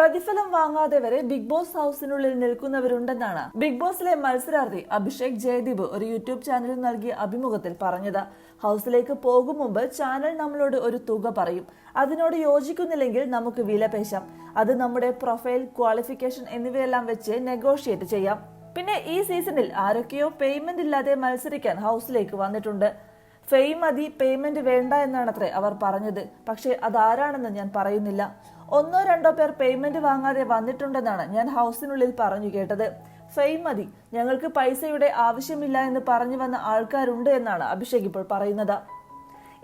പ്രതിഫലം വാങ്ങാതെ വരെ ബിഗ് ബോസ് ഹൗസിനുള്ളിൽ നിൽക്കുന്നവരുണ്ടെന്നാണ് ബിഗ് ബോസിലെ മത്സരാർത്ഥി അഭിഷേക് ജയദീപ് ഒരു യൂട്യൂബ് ചാനലിൽ നൽകിയ അഭിമുഖത്തിൽ പറഞ്ഞത്. ഹൗസിലേക്ക് പോകും മുമ്പ് ചാനൽ നമ്മളോട് ഒരു തുക പറയും. അതിനോട് യോജിക്കുന്നില്ലെങ്കിൽ നമുക്ക് വിലപേശാം അത് നമ്മുടെ പ്രൊഫൈൽ ക്വാളിഫിക്കേഷൻ എന്നിവയെല്ലാം വെച്ച് നെഗോഷിയേറ്റ് ചെയ്യാം. പിന്നെ ഈ സീസണിൽ ആരൊക്കെയോ പേയ്മെന്റ് ഇല്ലാതെ മത്സരിക്കാൻ ഹൗസിലേക്ക് വന്നിട്ടുണ്ട്. ഫെയിം മതി പേയ്മെന്റ് വേണ്ട എന്നാണത്രേ അവർ പറഞ്ഞത്. പക്ഷേ അതാരാണെന്ന് ഞാൻ പറയുന്നില്ല. ഒന്നോ രണ്ടോ പേർ പേയ്മെന്റ് വാങ്ങാതെ വന്നിട്ടുണ്ടെന്നാണ് ഞാൻ ഹൗസിനുള്ളിൽ പറഞ്ഞു കേട്ടത്. ഫെയിം മതി ഞങ്ങൾക്ക് പൈസയുടെ ആവശ്യമില്ല എന്ന് പറഞ്ഞു വന്ന ആൾക്കാരുണ്ട് എന്നാണ് അഭിഷേക് ഇപ്പോൾ പറയുന്നത്.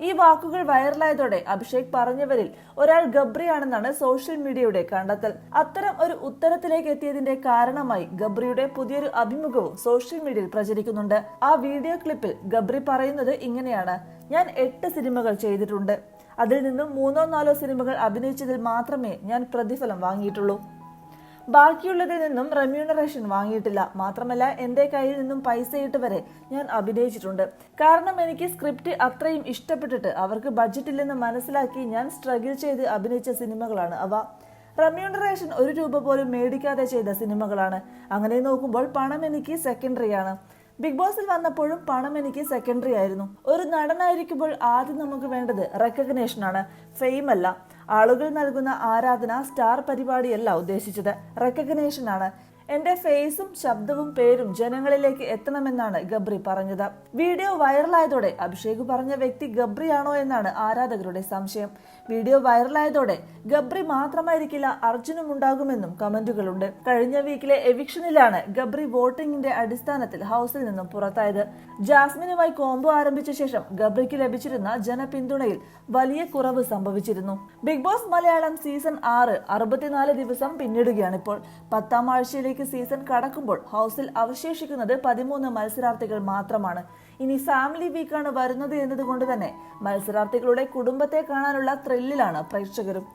ഈ വാക്കുകൾ വൈറലായതോടെ അഭിഷേക് പറഞ്ഞവരിൽ ഒരാൾ ഗബ്രിയാണെന്നാണ് സോഷ്യൽ മീഡിയയുടെ കണ്ടെത്തൽ. അത്തരം ഒരു ഉത്തരത്തിലേക്ക് എത്തിയതിന്റെ കാരണമായി ഗബ്രിയുടെ പുതിയൊരു അഭിമുഖവും സോഷ്യൽ മീഡിയയിൽ പ്രചരിക്കുന്നുണ്ട്. ആ വീഡിയോ ക്ലിപ്പിൽ ഗബ്രി പറയുന്നത് ഇങ്ങനെയാണ്. ഞാൻ എട്ട് സിനിമകൾ ചെയ്തിട്ടുണ്ട്. അതിൽ നിന്നും മൂന്നോ നാലോ സിനിമകൾ അഭിനയിച്ചതിൽ മാത്രമേ ഞാൻ പ്രതിഫലം വാങ്ങിയിട്ടുള്ളൂ. ബാക്കിയുള്ളതിൽ നിന്നും റെമ്യൂണറേഷൻ വാങ്ങിയിട്ടില്ല. മാത്രമല്ല എന്റെ കയ്യിൽ നിന്നും പൈസയിട്ട് വരെ ഞാൻ അഭിനയിച്ചിട്ടുണ്ട്. കാരണം എനിക്ക് സ്ക്രിപ്റ്റ് അത്രയും ഇഷ്ടപ്പെട്ടിട്ട് അവർക്ക് ബഡ്ജറ്റില്ലെന്ന് മനസ്സിലാക്കി ഞാൻ സ്ട്രഗിൾ ചെയ്ത് അഭിനയിച്ച സിനിമകളാണ് അവ. റെമ്യൂണറേഷൻ ഒരു രൂപ പോലും മേടിക്കാതെ ചെയ്ത സിനിമകളാണ്. അങ്ങനെ നോക്കുമ്പോൾ പണം എനിക്ക് സെക്കൻഡറി ആണ്. ബിഗ് ബോസിൽ വന്നപ്പോഴും പണം എനിക്ക് സെക്കൻഡറി ആയിരുന്നു. ഒരു നടനായിരിക്കുമ്പോൾ ആദ്യം നമുക്ക് വേണ്ടത് റെക്കഗ്നേഷൻ ആണ്. ഫെയിം അല്ല. ആളുകൾ നൽകുന്ന ആരാധന സ്റ്റാർ പരിപാടിയല്ല ഉദ്ദേശിച്ചത്. റെക്കഗ്നേഷൻ ആണ്. എന്റെ ഫേസും ശബ്ദവും പേരും ജനങ്ങളിലേക്ക് എത്തണമെന്നാണ് ഗബ്രി പറഞ്ഞത്. വീഡിയോ വൈറലായതോടെ അഭിഷേക് പറഞ്ഞ വ്യക്തി ഗബ്രിയാണോ എന്നാണ് ആരാധകരുടെ സംശയം. വീഡിയോ വൈറലായതോടെ ഗബ്രി മാത്രമായിരിക്കില്ല അർജുനും ഉണ്ടാകുമെന്നും കമന്റുകളുണ്ട്. കഴിഞ്ഞ വീക്കിലെ എവിക്ഷനിലാണ് ഗബ്രി വോട്ടിംഗിന്റെ അടിസ്ഥാനത്തിൽ ഹൗസിൽ നിന്നും പുറത്തായത്. ജാസ്മിനുമായി കോംബോ ആരംഭിച്ച ശേഷം ഗബ്രിക്ക് ലഭിച്ചിരുന്ന ജനപിന്തുണയിൽ വലിയ കുറവ് സംഭവിച്ചിരുന്നു. ബിഗ് ബോസ് മലയാളം സീസൺ ആറ് അറുപത്തിനാല് ദിവസം പിന്നിടുകയാണിപ്പോൾ. പത്താം ആഴ്ചയിലേക്ക് സീസൺ കടക്കുമ്പോൾ ഹൗസിൽ അവശേഷിക്കുന്നത് പതിമൂന്ന് മത്സരാർത്ഥികൾ മാത്രമാണ്. ഇനി ഫാമിലി വീക്കാണ് വരുന്നത് എന്നതുകൊണ്ട് തന്നെ മത്സരാർത്ഥികളുടെ കുടുംബത്തെ കാണാനുള്ള ത്രില്ലിലാണ് പ്രേക്ഷകരും.